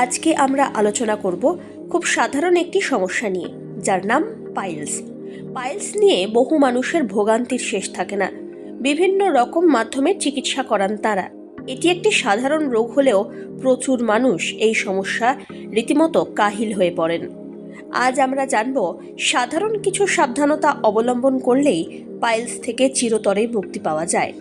আজকে আমরা আলোচনা করব খুব সাধারণ একটি সমস্যা নিয়ে, যার নাম পাইলস। পাইলস নিয়ে বহু মানুষের ভোগান্তির শেষ থাকে না। বিভিন্ন রকম মাধ্যমে চিকিৎসা করান তারা। এটি একটি সাধারণ রোগ হলেও প্রচুর মানুষ এই সমস্যা রীতিমতো কাহিল হয়ে পড়েন। আজ আমরা জানব সাধারণ কিছু সাবধানতা অবলম্বন করলেই পাইলস থেকে চিরতরে মুক্তি পাওয়া যায়।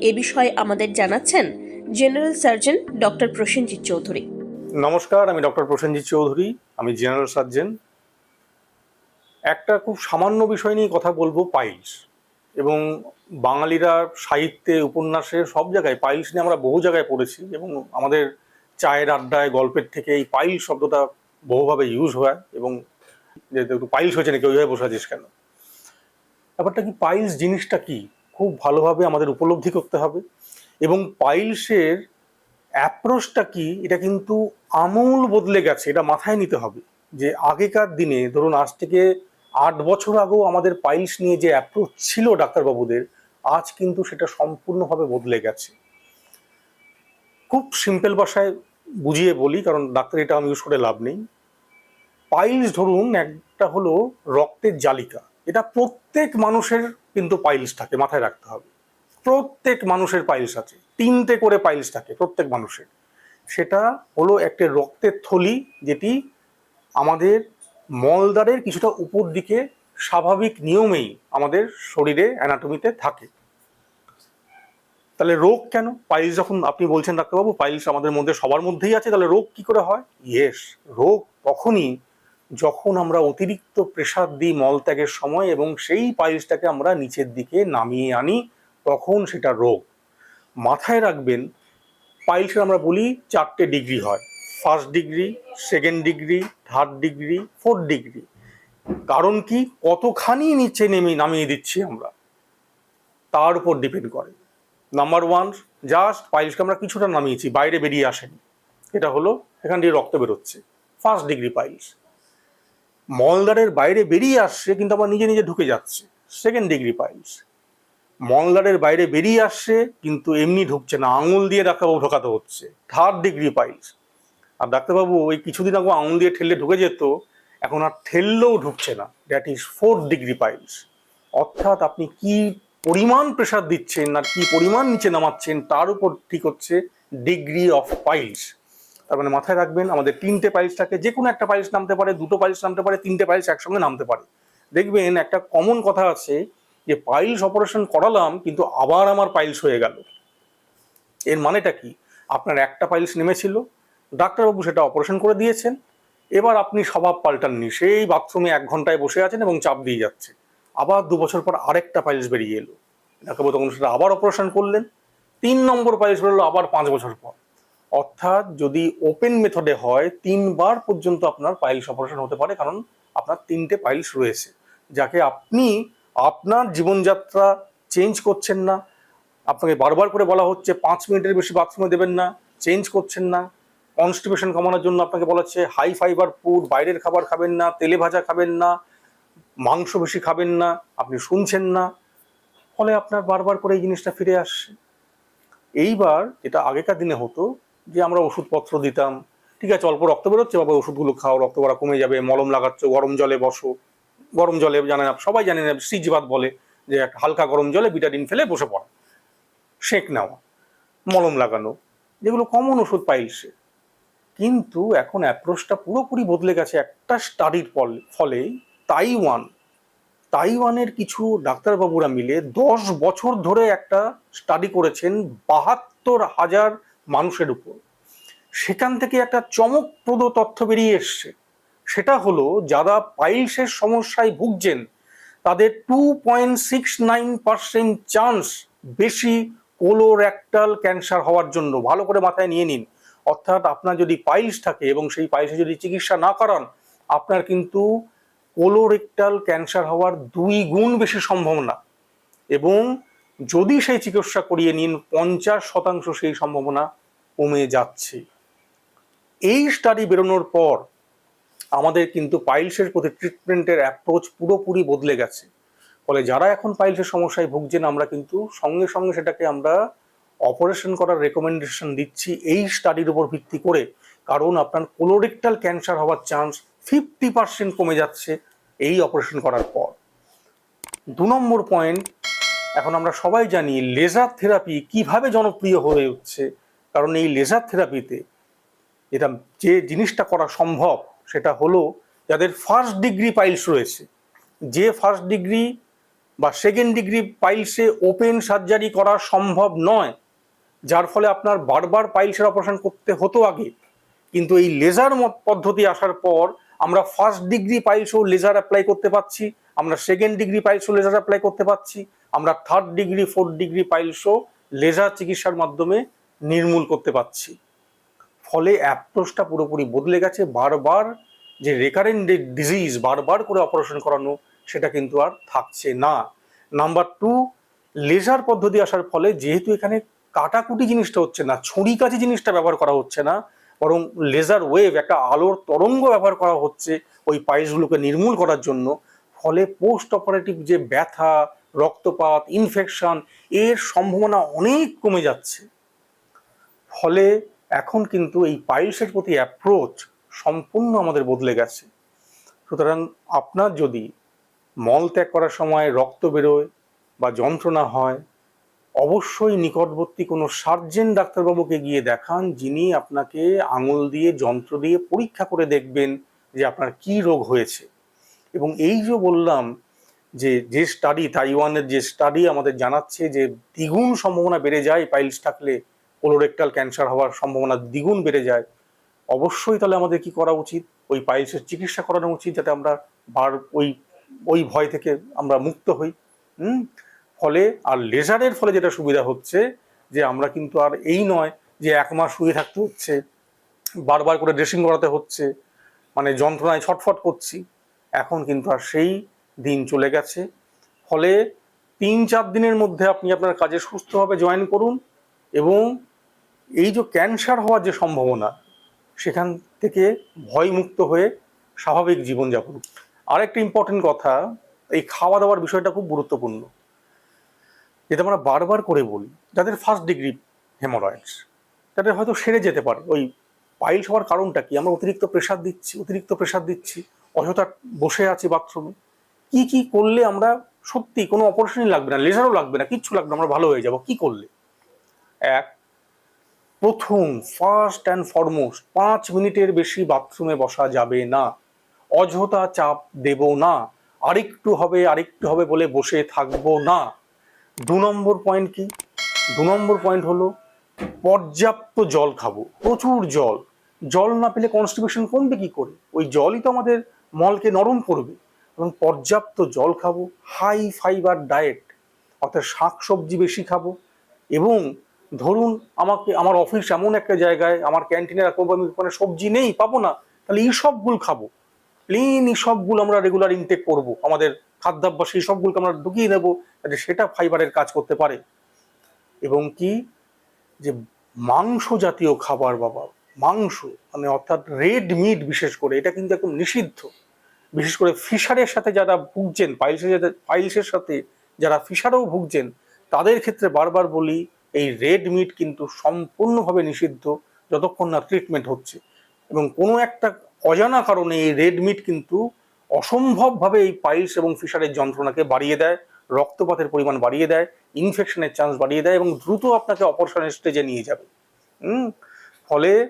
এ বিষয়ে আমাদের জানাচ্ছেন general surgeon doctor Prasenjit Chowdhury. নমস্কার, আমি ডক্টর প্রসেনজিৎ চৌধুরী, আমি জেনারেল সার্জেন। একটা খুব সামান্য বিষয় নিয়ে কথা বলব, পাইলস। এবং বাঙালিরা সাহিত্যে, উপন্যাসে সব জায়গায়, পাইলস নিয়ে আমরা বহু জায়গায় পড়েছি এবং আমাদের চায়ের আড্ডায়, গল্পের থেকে এই পাইল শব্দটা বহুভাবে ইউজ হয় এবং যে একটু পাইলস হয়েছে নাকি, ওইভাবে বসে আছিস কেন? ব্যাপারটা কি, পাইলস জিনিসটা কি? খুব ভালোভাবে আমাদের উপলব্ধি করতে হবে। এবং পাইলসের অ্যাপ্রোচটা কি? এটা কিন্তু আমূল বদলে গেছে, এটা মাথায় নিতে হবে। যে আগেকার দিনে, ধরুন আজ থেকে আট বছর আগেও আমাদের পাইলস নিয়ে যে অ্যাপ্রোচ ছিল ডাক্তারবাবুদের, আজ কিন্তু সেটা সম্পূর্ণভাবে বদলে গেছে। খুব সিম্পল ভাষায় বুঝিয়ে বলি, কারণ ডাক্তার এটা আমি ইউজ করে লাভ নেই। পাইলস ধরুন একটা হলো রক্তের জালিকা। এটা প্রত্যেক মানুষের কিন্তু পাইলস থাকে, মাথায় রাখতে হবে। প্রত্যেক মানুষের পাইলস আছে। তিনটে করে পাইলস থাকে প্রত্যেক মানুষের। সেটা হলো একটা রক্তের থলি যেটি আমাদের মলদ্বারের কিছুটা উপর দিকে স্বাভাবিক নিয়মেই আমাদের শরীরে অ্যানাটমিতে থাকে। তাহলে রোগ কেন? পাইলস যখন আপনি বলছেন ডাক্তারবাবু পাইলস আমাদের মধ্যে সবার মধ্যেই আছে, তাহলে রোগ কি করে হয়? ইয়েস রোগ তখনই যখন আমরা অতিরিক্ত প্রেসার দিই মলত্যাগের সময় এবং সেই পাইলসটাকে আমরা নিচের দিকে নামিয়ে আনি। তখন সেটা রোগ। মাথায় রাখবেন, পাইলসের আমরা বলি চারটে ডিগ্রি হয়। First degree, second degree, third degree, fourth degree. কারণ কি? কতখানি নিচে নেমে, নামিয়ে দিচ্ছি আমরা। তার উপর ডিপেন্ড করে। নাম্বার ওয়ান, জাস্ট পাইলসকে আমরা কিছুটা নামিয়েছি, বাইরে বেরিয়ে আসেনি। এটা হলো এখান দিয়ে রক্ত বেরোচ্ছে। First degree piles. মলদারের বাইরে বেরিয়ে আসছে, কিন্তু আবার নিজে নিজে ঢুকে যাচ্ছে। Second degree piles. মলদারের বাইরে বেরিয়ে আসছে, কিন্তু এমনি ঢুকছে না। আঙুল দিয়ে ডাক্তারবাবু ঢোকাতে হচ্ছে। থার্ড ডিগ্রি পাইলস আর ডাক্তারবাবু ওই কিছুদিন আগে আঙুল দিয়ে ঠেললে ঢুকে যেত, এখন আর ঠেললেও ঢুকছে না। That is fourth degree piles অর্থাৎ আপনি কি পরিমাণ প্রেশার দিচ্ছেন আর কি পরিমাণ নিচে নামাচ্ছেন, তার উপর ঠিক হচ্ছে ডিগ্রি অফ পাইলস তার মানে মাথায় রাখবেন, আমাদের তিনটে পাইলস থাকে যে কোনো একটা পাইলস নামতে পারে, দুটো পাইলস নামতে পারে, তিনটে পাইলস একসঙ্গে নামতে পারে। দেখবেন একটা কমন কথা আছে যে পাইলস অপারেশন করালাম, কিন্তু আবার আমার পাইলস হয়ে গেল। এর মানেটা কি? আপনার একটা পাইলস নেমেছিল, ডাক্তারবাবু সেটা অপারেশন করে দিয়েছেন, এবার আপনি স্বভাব পাল্টাননি। সেই বাথরুমে এক ঘন্টায় বসে আছেন এবং চাপ দিয়ে যাচ্ছে। আবার দু বছর পর আরেকটা পাইলস বেরিয়ে এলো। ডাক্তারবাবু তখন সেটা আবার অপারেশন করলেন। তিন নম্বর পাইলস বেরোলো আবার পাঁচ বছর পর। অর্থাৎ যদি ওপেন মেথডে হয়, তিনবার পর্যন্ত আপনার পাইলস অপারেশন হতে পারে, কারণ আপনার তিনটে পাইলস রয়েছে, যাকে আপনি আপনার জীবনযাত্রা চেঞ্জ করছেন না। আপনাকে বারবার করে বলা হচ্ছে, পাঁচ মিনিটের বেশি বাথরুমে দেবেন না চেঞ্জ করছেন না। কনস্টিপেশন কমানোর জন্য আপনাকে বলা হচ্ছে হাই ফাইবার ফুড বাইরের খাবার খাবেন না, তেলে ভাজা খাবেন না, মাংস বেশি খাবেন না, আপনি শুনছেন না। ফলে আপনার বারবার করে এই জিনিসটা ফিরে আসছে। এইবার যেটা আগেকার দিনে হতো, যে আমরা ওষুধপত্র দিতাম, ঠিক আছে, অল্প রক্ত বেরোচ্ছে, বাবা ওষুধগুলো খাও, রক্ত কমে যাবে, মলম লাগাচ্ছ, গরম জলে বসো গরম জলে জানেন সবাই জানেন সিজবাদ বলে যে একটা হালকা গরম জলে বিটাডিন ফেলে বসে পড়া। সেঁক নেওয়া, মলম লাগানো, যেগুলো কমন ওষুধ পাইলসে কিন্তু এখন অ্যাপ্রোচটা পুরোপুরি বদলে গেছে একটা স্টাডির ফলে তাইওয়ান। তাইওয়ানের কিছু ডাক্তারবাবুরা মিলে দশ বছর ধরে একটা স্টাডি করেছেন বাহাত্তর হাজার মানুষের উপর। সেখান থেকে একটা চমকপ্রদ তথ্য বেরিয়ে এসছে। সেটা হলো, যারা পাইলসের সমস্যায় ভুগছেন, তাদের two point six nine percent chance বেশি কোলোরেক্টাল ক্যান্সার হওয়ার জন্য। ভালো করে মাথায় নিয়ে নিন। অর্থাৎ আপনার যদি পাইলস থাকে এবং সেই পাইলসে যদি চিকিৎসা না করান, আপনার কিন্তু কোলোরেক্টাল ক্যান্সার হওয়ার দুই গুণ বেশি সম্ভাবনা। এবং যদি সেই চিকিৎসা করিয়ে নিন, পঞ্চাশ শতাংশ সেই সম্ভাবনা কমে যাচ্ছে। এই স্টাডি বেরোনোর পর আমাদের কিন্তু পাইলসের প্রতি ট্রিটমেন্টের অ্যাপ্রোচ পুরোপুরি বদলে গেছে। ফলে যারা এখন পাইলসের সমস্যায় ভুগছেন, আমরা কিন্তু সঙ্গে সঙ্গে সেটাকে আমরা অপারেশন করার রেকমেন্ডেশন দিচ্ছি এই স্টাডির উপর ভিত্তি করে। কারণ আপনার কোলোরেক্টাল ক্যান্সার হওয়ার চান্স ফিফটি পার্সেন্ট কমে যাচ্ছে এই অপারেশন করার পর। দু নম্বর পয়েন্ট এখন আমরা সবাই জানি লেজার থেরাপি কীভাবে জনপ্রিয় হয়ে উঠছে। কারণ এই লেজার থেরাপিতে এটা যে জিনিসটা করা সম্ভব সেটা হলো যাদের ফার্স্ট ডিগ্রি পাইলস রয়েছে। যে ফার্স্ট ডিগ্রি বা সেকেন্ড ডিগ্রি পাইলসে ওপেন সার্জারি করা সম্ভব নয়, যার ফলে আপনার বারবার পাইলসের অপারেশন করতে হতো আগে, কিন্তু এই লেজার পদ্ধতি আসার পর আমরা ফার্স্ট ডিগ্রি পাইলসও লেজার অ্যাপ্লাই করতে পারছি, আমরা সেকেন্ড ডিগ্রি পাইলসও লেজার অ্যাপ্লাই করতে পারছি, আমরা থার্ড ডিগ্রি ফোর্থ ডিগ্রি পাইলসও লেজার চিকিৎসার মাধ্যমে নির্মূল করতে পারছি। ফলে অ্যাপ্রোচটা পুরোপুরি বদলে গেছে। বারবার যে রেকারেন্ট ডিজিজ বারবার করে অপারেশন করানো, সেটা কিন্তু আর থাকছে না। নাম্বার টু লেজার পদ্ধতি আসার ফলে যেহেতু এখানে কাটাকুটি জিনিসটা হচ্ছে না, ছুরি কাছি জিনিসটা ব্যবহার করা হচ্ছে না, বরং লেজার ওয়েভ একটা আলোর তরঙ্গ ব্যবহার করা হচ্ছে ওই পাইলসগুলোকে নির্মূল করার জন্য। ফলে পোস্ট অপারেটিভ যে ব্যথা, রক্তপাত ইনফেকশন এর সম্ভাবনা অনেক কমে যাচ্ছে। ফলে এখন কিন্তু এই পাইলসের প্রতি অ্যাপ্রোচ সম্পূর্ণ আমাদের বদলে গেছে। সুতরাং আপনার যদি মল ত্যাগ করার সময় রক্ত বেরোয় বা যন্ত্রণা হয়, অবশ্যই নিকটবর্তী কোনো সার্জেন ডাক্তারবাবুকে গিয়ে দেখান যিনি আপনাকে আঙুল দিয়ে, যন্ত্র দিয়ে পরীক্ষা করে দেখবেন যে আপনার কি রোগ হয়েছে। এবং এই যে বললাম যে যে স্টাডি তাইওয়ানের যে স্টাডি আমাদের জানাচ্ছে যে দ্বিগুণ সম্ভাবনা বেড়ে যায় পাইলস থাকলে কোলোরেক্টাল ক্যান্সার হওয়ার সম্ভাবনা দ্বিগুণ বেড়ে যায়, অবশ্যই তাহলে আমাদের কি করা উচিত? ওই পাইলসের চিকিৎসা করানো উচিত যাতে আমরা বার, ওই ওই ভয় থেকে আমরা মুক্ত হই। হুম? ফলে আর লেজারের ফলে যেটা সুবিধা হচ্ছে যে আমরা কিন্তু আর এই নয় যে এক মাস শুয়ে থাকতে হচ্ছে, বারবার করে ড্রেসিং করাতে হচ্ছে মানে যন্ত্রণায় ছটফট করছি, এখন কিন্তু আর সেই দিন চলে গেছে। ফলে তিন চার দিনের মধ্যে আপনি আপনার কাজে সুস্থভাবে জয়েন করুন এবং এই যে ক্যান্সার হওয়ার যে সম্ভাবনা, সেখান থেকে ভয়মুক্ত হয়ে স্বাভাবিক জীবনযাপন। আরেকটা ইম্পর্টেন্ট কথা, এই খাওয়া দাওয়ার বিষয়টা খুব গুরুত্বপূর্ণ। যেটা আমরা বারবার করে বলি, যাদের ফার্স্ট ডিগ্রি হেমোরয়েডস তাদের হয়তো সেরে যেতে পারে। ওই পাইলস হওয়ার কারণটা কি? আমরা অতিরিক্ত প্রেশার দিচ্ছি, অতিরিক্ত প্রেশার দিচ্ছি, অযথা বসে আছি বাথরুমে কি কি করলে আমরা সত্যি কোনো অপারেশনই লাগবে না লেজারও লাগবে না, কিচ্ছু লাগবে আমরা ভালো হয়ে যাব, কি করলে? এক প্রথম ফার্স্ট অ্যান্ড ফরমোস্ট পাঁচ মিনিটের বেশি বাথরুমে বসা যাবে না। অযথা চাপ দেব না। আরেকটু হবে আরেকটু হবে বলে বসে থাকব না। দু নম্বর পয়েন্ট কি? দু নম্বর পয়েন্ট হলো, পর্যাপ্ত জল খাব, প্রচুর জল। জল না পেলে কনস্টিপেশন কমবে কি করে? ওই জলই তো আমাদের মলকে নরম করবে। এবং পর্যাপ্ত জল খাব হাই ফাইবার ডায়েট অর্থাৎ শাক সবজি বেশি খাব। এবং ধরুন আমাকে, আমার অফিস এমন একটা জায়গায়, আমার ক্যান্টিনে রাখব আমি ওখানে সবজি নেই, পাবো না, তাহলে এই সবগুলো খাব। প্লেন এই সবগুলো আমরা রেগুলার ইনটেক করব, আমাদের খাদ্যাভ্যাস এই সবগুলোকে আমরা ঢুকিয়ে নেব, যাতে সেটা ফাইবারের কাজ করতে পারে। এবং কি? যে মাংস জাতীয় খাবার, বাবা, মাংস মানে অর্থাৎ রেড মিট বিশেষ করে, এটা কিন্তু একদম নিষিদ্ধ। বিশেষ করে ফিশারের সাথে যারা ভুগছেন, পাইলসের পাইলসের সাথে যারা ফিশারেও ভুগছেন, তাদের ক্ষেত্রে বারবার বলি এই রেড মিট কিন্তু সম্পূর্ণভাবে নিষিদ্ধ যতক্ষণ না ট্রিটমেন্ট হচ্ছে। এবং কোনো একটা অজানা কারণে এই রেড মিট কিন্তু অসম্ভবভাবে এই পাইলস এবং ফিশারের যন্ত্রণাকে বাড়িয়ে দেয়, রক্তপাতের পরিমাণ বাড়িয়ে দেয় ইনফেকশনের চান্স বাড়িয়ে দেয় এবং দ্রুত আপনাকে অপারেশনের স্টেজে নিয়ে যাবে। হুম? ফলে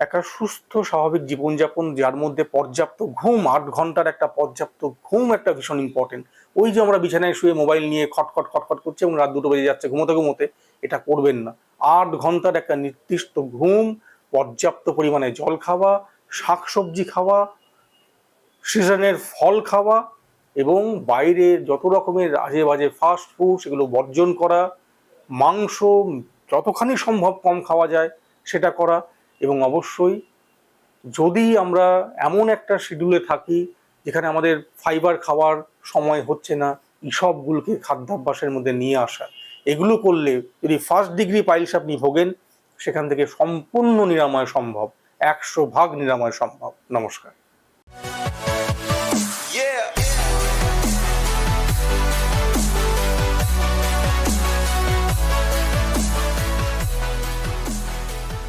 একটা সুস্থ, স্বাভাবিক জীবনযাপন, যার মধ্যে পর্যাপ্ত ঘুম, আট ঘণ্টার একটা পর্যাপ্ত ঘুম একটা ভীষণ ইম্পর্টেন্ট ওই যে আমরা বিছানায় শুয়ে মোবাইল নিয়ে খটখট খটখট করছি এবং রাত দুটো বেজে যাচ্ছে ঘুমোতে ঘুমোতে এটা করবেন না। আট ঘণ্টার একটা নির্দিষ্ট ঘুম, পর্যাপ্ত পরিমাণে জল খাওয়া, শাকসবজি খাওয়া সিজনের ফল খাওয়া এবং বাইরে যত রকমের আজে বাজে ফাস্ট ফুড সেগুলো বর্জন করা, মাংস যতখানি সম্ভব কম খাওয়া যায় সেটা করা এবং অবশ্যই যদি আমরা এমন একটা শিডিউলে থাকি যেখানে আমাদের ফাইবার খাওয়ার সময় হচ্ছে না এইসবগুলোকে খাদ্যাভ্যাসের মধ্যে নিয়ে আসা। এগুলো করলে যদি ফার্স্ট ডিগ্রি পাইলস আপনি ভোগেন, সেখান থেকে সম্পূর্ণ নিরাময় সম্ভব। একশো ভাগ নিরাময় সম্ভব। নমস্কার।